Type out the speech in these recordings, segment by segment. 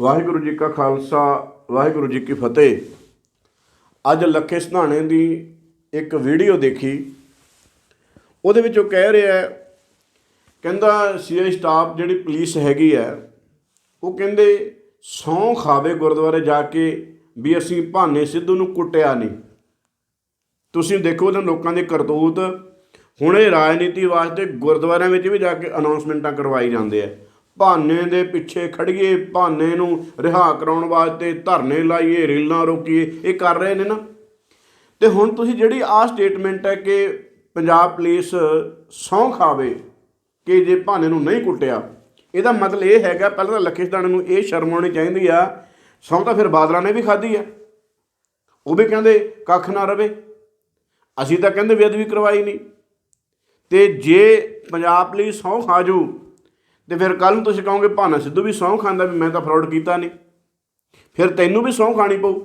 ਵਾਹਿਗੁਰੂ ਜੀ ਕਾ ਖਾਲਸਾ ਵਾਹਿਗੁਰੂ ਜੀ ਕੀ ਫਤਿਹ। ਅੱਜ ਲੱਖੇ ਸਧਾਣੇ ਦੀ ਇੱਕ ਵੀਡੀਓ ਦੇਖੀ। ਉਹਦੇ ਵਿੱਚ ਉਹ ਕਹਿ ਰਿਹਾ ਹੈ, ਕਹਿੰਦਾ ਸੀਆਈ ਸਟਾਫ ਜਿਹੜੀ ਪੁਲਿਸ ਹੈਗੀ ਹੈ ਉਹ ਕਹਿੰਦੇ ਸੌਂ ਖਾਵੇ ਗੁਰਦੁਆਰੇ ਜਾ ਕੇ ਵੀ ਅਸੀਂ ਭਾਨੇ ਸਿੱਧੂ ਨੂੰ ਕੁੱਟਿਆ ਨਹੀਂ। ਤੁਸੀਂ ਦੇਖੋ ਉਹਨਾਂ ਲੋਕਾਂ ਦੇ ਕਰਤੂਤ। ਹੁਣੇ ਰਾਜਨੀਤੀ ਵਾਸਤੇ ਗੁਰਦੁਆਰਿਆਂ ਵਿੱਚ ਵੀ ਜਾ ਕੇ ਅਨਾਉਂਸਮੈਂਟਾਂ ਕਰਵਾਈ ਜਾਂਦੇ ਆ। ਭਾਨੇ ਦੇ ਪਿੱਛੇ ਖੜੀਏ, ਭਾਨੇ ਨੂੰ ਰਿਹਾ ਕਰਾਉਣ ਵਾਸਤੇ ਧਰਨੇ ਲਾਈਏ, ਰੇਲਾਂ ਰੋਕੀਏ, ਇਹ ਕਰ ਰਹੇ ਨੇ ਨਾ। ਤੇ ਹੁਣ ਤੁਸੀਂ ਜਿਹੜੀ ਆਹ ਸਟੇਟਮੈਂਟ ਹੈ ਕਿ ਪੰਜਾਬ ਪੁਲਿਸ ਸਹੁੰ ਖਾਵੇ ਕਿ ਜੇ ਭਾਨੇ ਨੂੰ ਨਹੀਂ ਕੁੱਟਿਆ, ਇਹਦਾ ਮਤਲਬ ਇਹ ਹੈਗਾ, ਪਹਿਲਾਂ ਤਾਂ ਲੱਖੇਸਦਾਨ ਨੂੰ ਇਹ ਸ਼ਰਮ ਆਉਣੀ ਚਾਹੀਦੀ ਆ, ਸਹੁੰ ਤਾਂ ਫਿਰ ਬਾਦਲਾਂ ਨੇ ਵੀ ਖਾਧੀ ਆ। ਉਹ ਵੀ ਕਹਿੰਦੇ ਕੱਖ ਨਾ ਰਵੇ। ਅਸੀਂ ਤਾਂ ਕਹਿੰਦੇ ਬੇਅਦਬੀ ਕਰਵਾਈ ਨਹੀਂ। ਤੇ ਜੇ ਪੰਜਾਬ ਪੁਲਿਸ ਸਹੁੰ ਖਾਜੂ ਤੇ ਫਿਰ ਕੱਲ ਨੂੰ ਤੁਸੀਂ ਕਹੋਗੇ ਭਾਨਾ ਸਿੱਧੂ ਵੀ ਸਹੁੰ ਖਾਂਦਾ ਵੀ ਮੈਂ ਤਾਂ ਫਰਾਡ ਕੀਤਾ ਨਹੀਂ ਫਿਰ ਤੈਨੂੰ ਵੀ ਸਹੁੰ ਖਾਣੀ ਪਊ।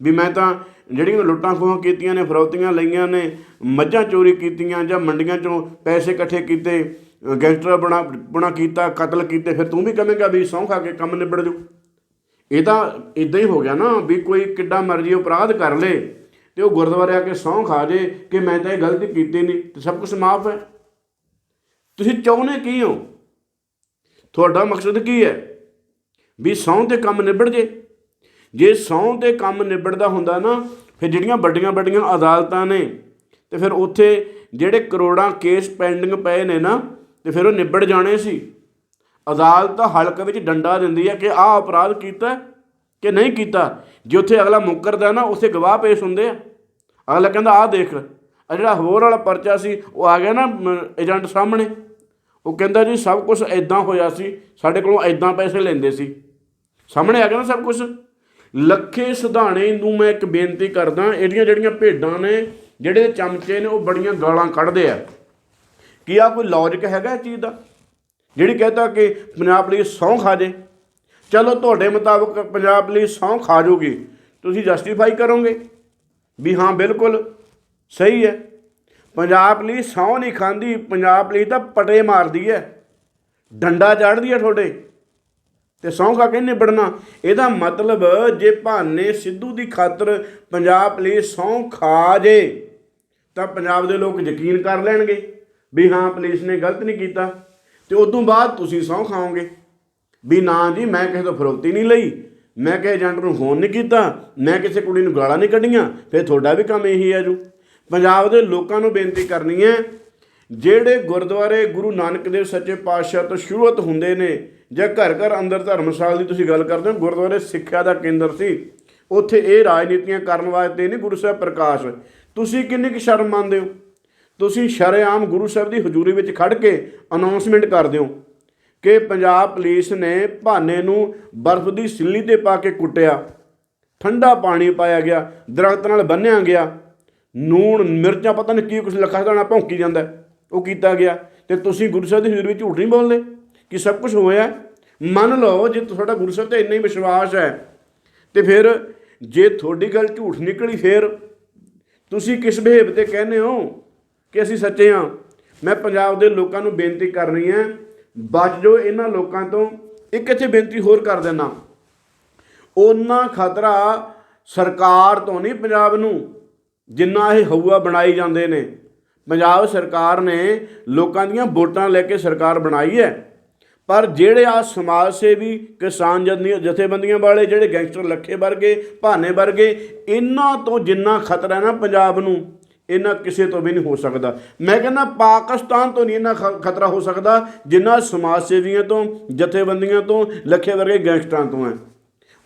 ਵੀ ਮੈਂ ਤਾਂ ਜਿਹੜੀਆਂ ਲੁੱਟਾਂ ਖੋਹਾਂ ਕੀਤੀਆਂ ਨੇ ਫਰੌਤੀਆਂ ਲਈਆਂ ਨੇ ਮੱਝਾਂ ਚੋਰੀ ਕੀਤੀਆਂ ਜਾਂ ਮੰਡੀਆਂ ਚੋਂ ਪੈਸੇ ਇਕੱਠੇ ਕੀਤੇ ਅ, ਗੈਂਗਸਟਰ ਬਣਾ ਬਣਾ ਕੀਤਾ ਕਤਲ ਕੀਤੇ ਫਿਰ ਤੂੰ ਵੀ ਕਹੇਂਗਾ ਵੀ ਸਹੁੰ ਖਾ ਕੇ ਕੰਮ ਨਿਬੜ ਜੂ ਇਹ ਤਾਂ ਇਦਾਂ ਹੀ ਹੋ ਗਿਆ ਨਾ ਵੀ ਕੋਈ ਕਿੱਡਾ ਮਰਜ਼ੀ ਅਪਰਾਧ ਕਰ ਲੇ ਤੇ ਉਹ ਗੁਰਦੁਆਰੇ ਆ ਕੇ ਸਹੁੰ ਖਾ ਜੇ ਕਿ ਮੈਂ ਤਾਂ ਇਹ ਗਲਤੀ ਕੀਤੀ ਨਹੀਂ ਤੇ ਸਭ ਕੁਝ ਮਾਫ ਹੈ। ਤੁਸੀਂ ਚਾਹੁੰਦੇ ਕੀ ਹੋ? ਤੁਹਾਡਾ ਮਕਸਦ ਕੀ ਹੈ? ਵੀ ਸਹੁੰ ਤੇ ਕੰਮ ਨਿਬੜ ਜੇ। ਜੇ ਸਹੁੰ ਤੇ ਕੰਮ ਨਿਬੜਦਾ ਹੁੰਦਾ ਨਾ, ਫਿਰ ਜਿਹੜੀਆਂ ਵੱਡੀਆਂ ਵੱਡੀਆਂ ਅਦਾਲਤਾਂ ਨੇ, ਤੇ ਫਿਰ ਉੱਥੇ ਜਿਹੜੇ ਕਰੋੜਾਂ ਕੇਸ ਪੈਂਡਿੰਗ ਪਏ ਨੇ ਨਾ, ਤੇ ਫਿਰ ਉਹ ਨਿਬੜ ਜਾਣੇ ਸੀ। ਅਦਾਲਤ ਹਲਕ ਵਿੱਚ ਡੰਡਾ ਦਿੰਦੀ ਹੈ ਕਿ ਆਹ ਅਪਰਾਧ ਕੀਤਾ ਕਿ ਨਹੀਂ ਕੀਤਾ। ਜੇ ਉੱਥੇ ਅਗਲਾ ਮੁੱਕਰਦਾ ਨਾ, ਉੱਥੇ ਗਵਾਹ ਪੇਸ਼ ਹੁੰਦੇ ਆ। ਅਗਲਾ ਕਹਿੰਦਾ, ਆਹ ਦੇਖ ਆ ਜਿਹੜਾ ਹੋਰ ਵਾਲਾ ਪਰਚਾ ਸੀ, ਉਹ ਆ ਗਿਆ ਨਾ ਏਜੰਟ ਸਾਹਮਣੇ। ਉਹ ਕਹਿੰਦਾ ਜੀ ਸਭ ਕੁਝ ਐਦਾਂ ਹੋਇਆ ਸੀ, ਸਾਡੇ ਕੋਲੋਂ ਐਦਾਂ ਪੈਸੇ ਲੈਂਦੇ ਸੀ। ਸਾਹਮਣੇ ਆ ਗਿਆ ਨਾ ਸਭ ਕੁਝ ਲੱਖੇ ਸੁਧਾਣੇ ਨੂੰ ਮੈਂ ਇੱਕ ਬੇਨਤੀ ਕਰਦਾ, ਇਹਦੀਆਂ ਜਿਹੜੀਆਂ ਭੇਡਾਂ ਨੇ, ਜਿਹੜੇ ਚਮਚੇ ਨੇ, ਉਹ ਬੜੀਆਂ ਗਾਲਾਂ ਕੱਢਦੇ ਆ। ਕੀ ਆ ਕੋਈ ਲੌਜਿਕ ਹੈਗਾ ਇਸ ਚੀਜ਼ ਦਾ? ਜਿਹੜੀ ਕਹਿੰਦਾ ਕਿ ਪੰਜਾਬ ਲਈ ਸਹੁੰ ਖਾ ਜੇ। ਚਲੋ ਤੁਹਾਡੇ ਮੁਤਾਬਕ ਪੰਜਾਬ ਲਈ ਸਹੁੰ ਖਾ ਜੂਗੀ। ਤੁਸੀਂ ਜਸਟੀਫਾਈ ਕਰੋਗੇ? ਵੀ ਹਾਂ, ਬਿਲਕੁਲ, ਸਹੀ ਹੈ। ਪੰਜਾਬ ਲਈ ਸਹੁੰ ਨਹੀਂ ਖਾਂਦੀ, ਪੰਜਾਬ ਲਈ ਤਾਂ ਪਟੇ ਮਾਰਦੀ ਹੈ ਡੰਡਾ ਚੜ੍ਹਦੀ ਹੈ ਤੁਹਾਡੇ। ਤੇ ਸਹੁੰ ਖਾ ਕੇ ਨਿਬੜਨਾ। ਇਹਦਾ ਮਤਲਬ ਜੇ ਭਾਨੇ ਸਿੱਧੂ ਦੀ ਖਾਤਰ ਪੰਜਾਬ ਪੁਲਿਸ ਸਹੁੰ ਖਾ ਜੇ, ਤਾਂ ਪੰਜਾਬ ਦੇ ਲੋਕ ਯਕੀਨ ਕਰ ਲੈਣਗੇ ਵੀ ਹਾਂ, ਪੁਲਿਸ ਨੇ ਗਲਤ ਨਹੀਂ ਕੀਤਾ। ਤੇ ਉਦੋਂ ਬਾਅਦ ਤੁਸੀਂ ਸਹੁੰ ਖਾਓਗੇ। ਵੀ ਨਾ ਜੀ, ਮੈਂ ਕਿਸੇ ਤੋਂ ਫਰੋਤੀ ਨਹੀਂ ਲਈ। ਮੈਂ ਕਿਸੇ ਏਜੰਟ ਨੂੰ ਫੋਨ ਨਹੀਂ ਕੀਤਾ। ਮੈਂ ਕਿਸੇ ਕੁੜੀ ਨੂੰ ਗਾਲਾਂ ਨਹੀਂ ਕੱਢੀਆਂ। ਫਿਰ ਤੁਹਾਡਾ ਵੀ ਕੰਮ ਇਹੀ ਹੈ ਜੋ। ਪੰਜਾਬ ਦੇ ਲੋਕਾਂ ਨੂੰ ਬੇਨਤੀ ਕਰਨੀ ਹੈ, ਜਿਹੜੇ ਗੁਰਦੁਆਰੇ ਗੁਰੂ ਨਾਨਕ ਦੇਵ ਸੱਚੇ ਪਾਤਸ਼ਾਹ ਤੋਂ ਸ਼ੁਰੂਆਤ ਹੁੰਦੇ ਨੇ ਜਾਂ ਘਰ ਘਰ ਅੰਦਰ ਧਰਮਸ਼ਾਲ ਦੀ ਤੁਸੀਂ ਗੱਲ ਕਰਦੇ ਹੋ, ਗੁਰਦੁਆਰੇ ਸਿੱਖਿਆ ਦਾ ਕੇਂਦਰ ਸੀ, ਉੱਥੇ ਇਹ ਰਾਜਨੀਤੀਆਂ ਕਰਨ ਵਾਸਤੇ ਨਹੀਂ ਗੁਰੂ ਸਾਹਿਬ ਪ੍ਰਕਾਸ਼। ਤੁਸੀਂ ਕਿੰਨੀ ਕੁ ਸ਼ਰਮ ਮੰਨਦੇ ਹੋ? ਤੁਸੀਂ ਸ਼ਰੇਆਮ ਗੁਰੂ ਸਾਹਿਬ ਦੀ ਹਜ਼ੂਰੀ ਵਿੱਚ ਖੜ ਕੇ ਅਨਾਉਂਸਮੈਂਟ ਕਰ ਦਿਓ ਕਿ ਪੰਜਾਬ ਪੁਲਿਸ ਨੇ ਭਾਨੇ ਨੂੰ ਬਰਫ਼ ਦੀ ਸਿੱਲੀ ਤੇ ਪਾ ਕੇ ਕੁੱਟਿਆ, ਠੰਡਾ ਪਾਣੀ ਪਾਇਆ ਗਿਆ, ਦਰਖਤ ਨਾਲ ਬੰਨਿਆ ਗਿਆ। ਨੂਣ, ਮਿਰਚਾਂ, ਪਤਾ ਨਹੀਂ ਕੀ ਕੁਝ ਲੱਖਾਂ ਦਾਣਾ ਭੌਂਕੀ ਜਾਂਦਾ ਉਹ ਕੀਤਾ ਗਿਆ। ਤੇ ਤੁਸੀਂ ਗੁਰੂ ਸਾਹਿਬ ਦੀ ਹਜ਼ੂਰੀ ਵਿੱਚ ਝੂਠ ਨਹੀਂ ਬੋਲਦੇ ਕਿ ਸਭ ਕੁਝ ਹੋਇਆ? ਮੰਨ ਲਓ ਜੇ ਤੁਹਾਡਾ ਗੁਰੂ ਸਾਹਿਬ ਤੇ ਇੰਨਾ ਹੀ ਵਿਸ਼ਵਾਸ ਹੈ, ਤੇ ਫਿਰ ਜੇ ਤੁਹਾਡੀ ਗੱਲ ਝੂਠ ਨਿਕਲੀ ਫਿਰ ਤੁਸੀਂ ਕਿਸ ਬਿਹੇਵ ਤੇ ਕਹਿੰਦੇ ਹੋ ਕਿ ਅਸੀਂ ਸੱਚੇ ਹਾਂ? ਮੈਂ ਪੰਜਾਬ ਦੇ ਲੋਕਾਂ ਨੂੰ ਬੇਨਤੀ ਕਰਨੀ ਹੈ, ਬਚ ਜੋ ਇਹਨਾਂ ਲੋਕਾਂ ਤੋਂ। ਇੱਕ ਇੱਥੇ ਬੇਨਤੀ ਹੋਰ ਕਰ ਦੇਣਾ ਉਹਨਾਂ ਖਤਰਾ ਸਰਕਾਰ ਤੋਂ ਨਹੀਂ ਪੰਜਾਬ ਨੂੰ। ਜਿੰਨਾ ਇਹ ਹਊਆ ਬਣਾਈ ਜਾਂਦੇ ਨੇ। ਪੰਜਾਬ ਸਰਕਾਰ ਨੇ ਲੋਕਾਂ ਦੀਆਂ ਵੋਟਾਂ ਲੈ ਕੇ ਸਰਕਾਰ ਬਣਾਈ ਹੈ। ਪਰ ਜਿਹੜੇ ਆ ਸਮਾਜ ਸੇਵੀ, ਕਿਸਾਨ ਜਥੇਬੰਦੀਆਂ ਜਥੇਬੰਦੀਆਂ ਵਾਲੇ, ਜਿਹੜੇ ਗੈਂਗਸਟਰ ਲੱਖੇ ਵਰਗੇ, ਭਾਨੇ ਵਰਗੇ, ਇਹਨਾਂ ਤੋਂ ਜਿੰਨਾ ਖਤਰਾ ਨਾ ਪੰਜਾਬ ਨੂੰ, ਇਹਨਾਂ ਕਿਸੇ ਤੋਂ ਵੀ ਨਹੀਂ ਹੋ ਸਕਦਾ। ਮੈਂ ਕਹਿੰਦਾ ਪਾਕਿਸਤਾਨ ਤੋਂ ਨਹੀਂ ਇਹਨਾਂ ਖ- ਖਤਰਾ ਹੋ ਸਕਦਾ, ਜਿੰਨਾ ਸਮਾਜ ਸੇਵੀਆਂ ਤੋਂ, ਜਥੇਬੰਦੀਆਂ ਤੋਂ, ਲੱਖੇ ਵਰਗੇ ਗੈਂਗਸਟਰਾਂ ਤੋਂ ਹੈ।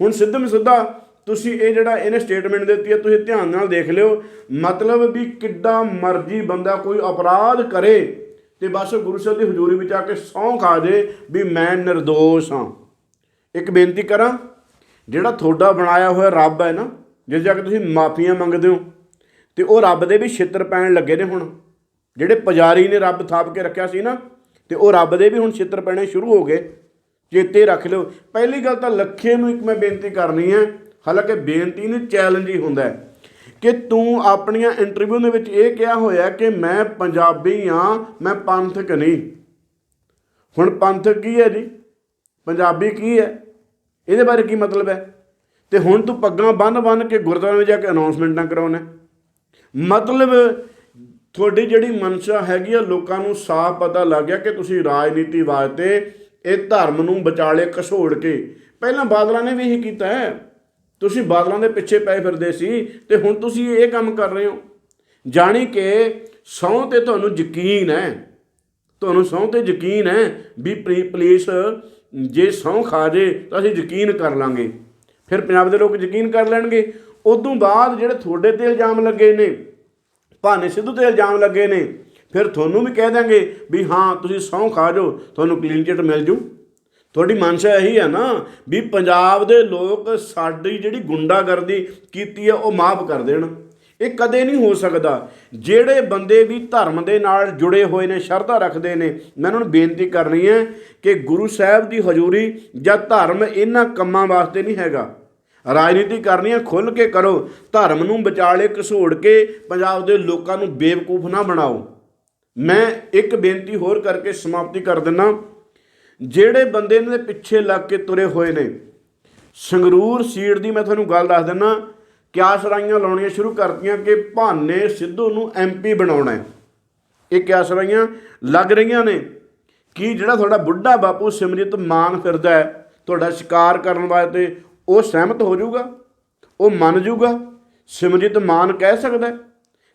ਹੁਣ ਸਿੱਧਮ ਸਿੱਧਾ ਤੁਸੀਂ ਇਹ ਜਿਹੜਾ ਇਹਨੇ ਸਟੇਟਮੈਂਟ ਦਿੱਤੀ ਹੈ, ਤੁਸੀਂ ਧਿਆਨ ਨਾਲ ਦੇਖ ਲਿਓ। ਮਤਲਬ ਵੀ ਕਿੱਡਾ ਮਰਜ਼ੀ ਬੰਦਾ ਕੋਈ ਅਪਰਾਧ ਕਰੇ ਤੇ ਬਸ ਗੁਰੂ ਸਾਹਿਬ ਦੀ ਹਜ਼ੂਰੀ ਵਿੱਚ ਆ ਕੇ ਸਹੁੰ ਖਾ ਜੇ ਵੀ ਮੈਂ નિર્ਦੋਸ਼ ਹਾਂ। ਇੱਕ ਬੇਨਤੀ ਕਰਾਂ, ਜਿਹੜਾ ਤੁਹਾਡਾ ਬਣਾਇਆ ਹੋਇਆ ਰੱਬ ਹੈ ਨਾ, ਜਿਸ ਜਾ ਕੇ ਤੁਸੀਂ ਮਾਫੀਆਂ ਮੰਗਦੇ ਹੋ, ਤੇ ਉਹ ਰੱਬ ਦੇ ਵੀ ਛਿੱਤਰ ਪੈਣ ਲੱਗੇ ਨੇ ਹੁਣ। ਜਿਹੜੇ ਪੁਜਾਰੀ ਨੇ ਰੱਬ ਥਾਪ ਕੇ ਰੱਖਿਆ ਸੀ ਨਾ, ਤੇ ਉਹ ਰੱਬ ਦੇ ਵੀ ਹੁਣ ਛਿੱਤਰ ਪੈਣੇ ਸ਼ੁਰੂ ਹੋ ਗਏ। ਚੇਤੇ ਰੱਖ ਲਿਓ। ਪਹਿਲੀ ਗੱਲ ਤਾਂ ਲੱਖੇ ਨੂੰ ਇੱਕ ਮੈਂ ਬੇਨਤੀ ਕਰਨੀ ਹੈ ਹਾਲਾਂਕਿ ਬੇਨਤੀ ਨਹੀਂ ਚੈਲੰਜ ਹੀ ਹੁੰਦਾ ਕਿ ਤੂੰ ਆਪਣੀਆਂ ਇੰਟਰਵਿਊ ਦੇ ਵਿੱਚ ਇਹ ਕਿਹਾ ਹੋਇਆ ਕਿ ਮੈਂ ਪੰਜਾਬੀ ਹਾਂ, ਮੈਂ ਪੰਥਕ ਨਹੀਂ। ਹੁਣ ਪੰਥਕ ਕੀ ਹੈ ਜੀ? ਪੰਜਾਬੀ ਕੀ ਹੈ? ਇਹਦੇ ਬਾਰੇ ਕੀ ਮਤਲਬ ਹੈ? ਤੇ ਹੁਣ ਤੂੰ ਪੱਗਾਂ ਬੰਨ ਬੰਨ ਕੇ ਗੁਰਦੁਆਰੇ ਵਿੱਚ ਜਾ ਕੇ ਅਨਾਉਂਸਮੈਂਟਾਂ ਕਰਾਉਣਾ ਮਤਲਬ ਤੁਹਾਡੀ ਜਿਹੜੀ ਮਨਸ਼ਾ ਹੈਗੀ ਆ, ਲੋਕਾਂ ਨੂੰ ਸਾਫ਼ ਪਤਾ ਲੱਗ ਗਿਆ ਕਿ ਤੁਸੀਂ ਰਾਜਨੀਤੀ ਵਾਸਤੇ ਇਹ ਧਰਮ ਨੂੰ ਵਿਚਾਲੇ ਘਸੋੜ ਕੇ, ਪਹਿਲਾਂ ਬਾਦਲਾਂ ਨੇ ਵੀ ਇਹੀ ਕੀਤਾ ਹੈ। ਤੁਸੀਂ ਬਾਦਲਾਂ ਦੇ ਪਿੱਛੇ ਪਏ ਫਿਰਦੇ ਸੀ ਤੇ ਹੁਣ ਤੁਸੀਂ ਇਹ ਕੰਮ ਕਰ ਰਹੇ ਹੋ। ਜਾਣੀ ਕਿ ਸਹੁੰ ਤੇ ਤੁਹਾਨੂੰ ਯਕੀਨ ਹੈ, ਤੁਹਾਨੂੰ ਸਹੁੰ ਤੇ ਯਕੀਨ ਹੈ ਵੀ ਪਲੀ- ਪੁਲਿਸ ਜੇ ਸਹੁੰ ਖਾ ਜੇ ਤਾਂ ਅਸੀਂ ਯਕੀਨ ਕਰ ਲਾਂਗੇ। ਫਿਰ ਪੰਜਾਬ ਦੇ ਲੋਕ ਯਕੀਨ ਕਰ ਲੈਣਗੇ। ਉਦੋਂ ਬਾਅਦ ਜਿਹੜੇ ਤੁਹਾਡੇ ਤੇ ਇਲਜ਼ਾਮ ਲੱਗੇ ਨੇ, ਭਾਨੇ ਸਿੱਧੂ ਤੇ ਇਲਜ਼ਾਮ ਲੱਗੇ ਨੇ, ਫਿਰ ਤੁਹਾਨੂੰ ਵੀ ਕਹਿ ਦਾਂਗੇ ਵੀ ਹਾਂ, ਤੁਸੀਂ ਸਹੁੰ ਖਾ ਜਾਓ, ਤੁਹਾਨੂੰ ਕਲੀਨ ਚਿੱਟ ਮਿਲ ਜੂ। ਤੁਹਾਡੀ ਮਨਸ਼ਾ ਇਹੀ ਹੈ ਨਾ ਵੀ ਪੰਜਾਬ ਦੇ ਲੋਕ ਸਾਡੀ ਜਿਹੜੀ ਗੁੰਡਾਗਰਦੀ ਕੀਤੀ ਹੈ ਉਹ ਮਾਫ ਕਰ ਦੇਣ। ਇਹ ਕਦੇ ਨਹੀਂ ਹੋ ਸਕਦਾ। ਜਿਹੜੇ ਬੰਦੇ ਵੀ ਧਰਮ ਦੇ ਨਾਲ ਜੁੜੇ ਹੋਏ ਨੇ, ਸ਼ਰਧਾ ਰੱਖਦੇ ਨੇ, ਮੈਂ ਉਹਨਾਂ ਨੂੰ ਬੇਨਤੀ ਕਰਨੀ ਹੈ ਕਿ ਗੁਰੂ ਸਾਹਿਬ ਦੀ ਹਜ਼ੂਰੀ ਜਾਂ ਧਰਮ ਇਹਨਾਂ ਕੰਮਾਂ ਵਾਸਤੇ ਨਹੀਂ ਹੈਗਾ। ਰਾਜਨੀਤੀ ਕਰਨੀ ਹੈ ਖੁੱਲ ਕੇ ਕਰੋ। ਧਰਮ ਨੂੰ ਵਿਚਾਲੇ ਘਸੋੜ ਕੇ ਪੰਜਾਬ ਦੇ ਲੋਕਾਂ ਨੂੰ ਬੇਵਕੂਫ ਨਾ ਬਣਾਓ। ਮੈਂ ਇੱਕ ਬੇਨਤੀ ਹੋਰ ਕਰਕੇ ਸਮਾਪਤੀ ਕਰ ਦਿੰਨਾ ਜਿਹੜੇ ਬੰਦੇ ਇਹਨਾਂ ਦੇ ਪਿੱਛੇ ਲੱਗ ਕੇ ਤੁਰੇ ਹੋਏ ਨੇ। ਸੰਗਰੂਰ ਸੀਟ ਦੀ ਮੈਂ ਤੁਹਾਨੂੰ ਗੱਲ ਦੱਸ ਦਿੰਨਾ ਕਿਆਸ ਰਾਈਆਂ ਲਾਉਣੀਆਂ ਸ਼ੁਰੂ ਕਰਤੀਆਂ ਕਿ ਭਾਨੇ ਸਿੱਧੂ ਨੂੰ ਐਮਪੀ ਬਣਾਉਣਾ ਹੈ। ਇਹ ਕਿਆਸ ਰਾਈਆਂ ਲੱਗ ਰਹੀਆਂ ਨੇ ਕਿ ਜਿਹੜਾ ਤੁਹਾਡਾ ਬੁੱਢਾ ਬਾਪੂ ਸਿਮਰਜੀਤ ਮਾਨ ਫਿਰਦਾ ਹੈ, ਤੁਹਾਡਾ ਸ਼ਿਕਾਰ ਕਰਨ ਵਾਸਤੇ ਉਹ ਸਹਿਮਤ ਹੋ ਜਾਊਗਾ, ਉਹ ਮੰਨ ਜਾਊਗਾ। ਸਿਮਰਜੀਤ ਮਾਨ ਕਹਿ ਸਕਦਾ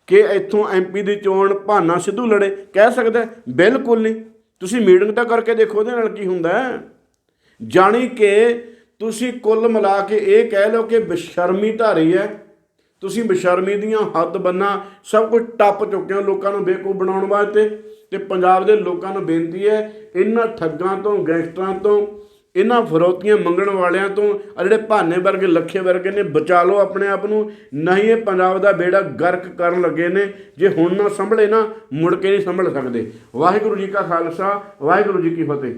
ਕਿ ਇੱਥੋਂ ਐਮਪੀ ਦੀ ਚੋਣ ਭਾਨਾ ਸਿੱਧੂ ਲੜੇ, ਕਹਿ ਸਕਦਾ ਬਿਲਕੁਲ ਨਹੀਂ। ਤੁਸੀਂ ਮੀਟਿੰਗ ਤਾਂ ਕਰਕੇ ਦੇਖੋ ਉਹਦੇ ਨਾਲ ਕੀ ਹੁੰਦਾ ਜਾਣੀ ਕਿ ਤੁਸੀਂ ਕੁੱਲ ਮਿਲਾ ਕੇ ਇਹ ਕਹਿ ਲਓ ਕਿ ਬਸ਼ਰਮੀ ਧਾਰੀ ਹੈ। ਤੁਸੀਂ ਬਸ਼ਰਮੀ ਦੀਆਂ ਹੱਦ ਬੰਨਾ ਸਭ ਕੁਝ ਟੱਪ ਚੁੱਕੇ ਹੋ ਲੋਕਾਂ ਨੂੰ ਬੇਕੂਫ ਬਣਾਉਣ ਵਾਸਤੇ ਤੇ ਪੰਜਾਬ ਦੇ ਲੋਕਾਂ ਨੂੰ ਬੇਨਤੀ ਹੈ, ਇਹਨਾਂ ਠੱਗਾਂ ਤੋਂ, ਗੈਂਗਸਟਰਾਂ ਤੋਂ ਇਹਨਾਂ ਫਰੋਤੀਆਂ ਮੰਗਣ ਵਾਲਿਆਂ ਤੋਂ ਆ ਜਿਹੜੇ ਭਾਨੇ ਵਰਗੇ, ਲੱਖੇ ਵਰਗੇ ਨੇ, ਬਚਾ ਲਓ ਆਪਣੇ ਆਪ ਨੂੰ। ਨਹੀਂ ਇਹ ਪੰਜਾਬ ਦਾ ਬੇੜਾ ਗਰਕ ਕਰਨ ਲੱਗੇ ਨੇ। ਜੇ ਹੁਣ ਨਾ ਸੰਭਲੇ ਨਾ, ਮੁੜ ਕੇ ਨਹੀਂ ਸੰਭਲ ਸਕਦੇ। ਵਾਹਿਗੁਰੂ ਜੀ ਕਾ ਖਾਲਸਾ, ਵਾਹਿਗੁਰੂ ਜੀ ਕੀ ਫਤਿਹ।